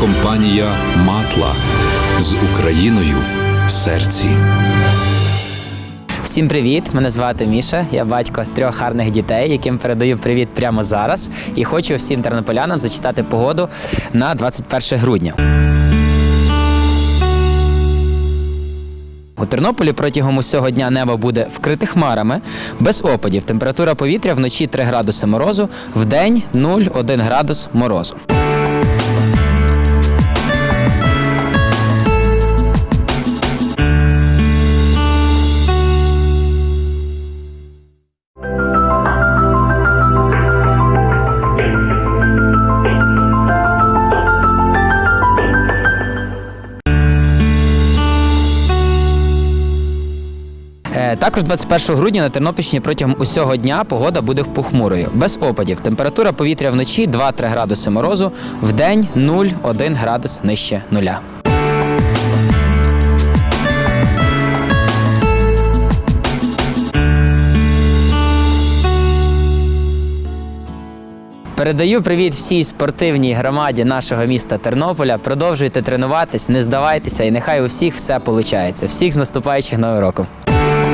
компанія Матла з Україною в серці. Всім привіт! Мене звати Міша. Я батько трьох гарних дітей, яким передаю привіт прямо зараз. І хочу всім тернополянам зачитати погоду на 21 грудня. У Тернополі протягом усього дня небо буде вкрите хмарами, без опадів. Температура повітря вночі 3 градуси морозу, вдень 0,1 градус морозу. Також 21 грудня на Тернопільщині протягом усього дня погода буде похмурою, без опадів. Температура повітря вночі 2-3 градуси морозу, вдень 0,1 градус нижче нуля. Передаю привіт всій спортивній громаді нашого міста Тернополя. Продовжуйте тренуватись, не здавайтеся, і нехай у всіх все виходить. Всіх з наступаючим новим роком.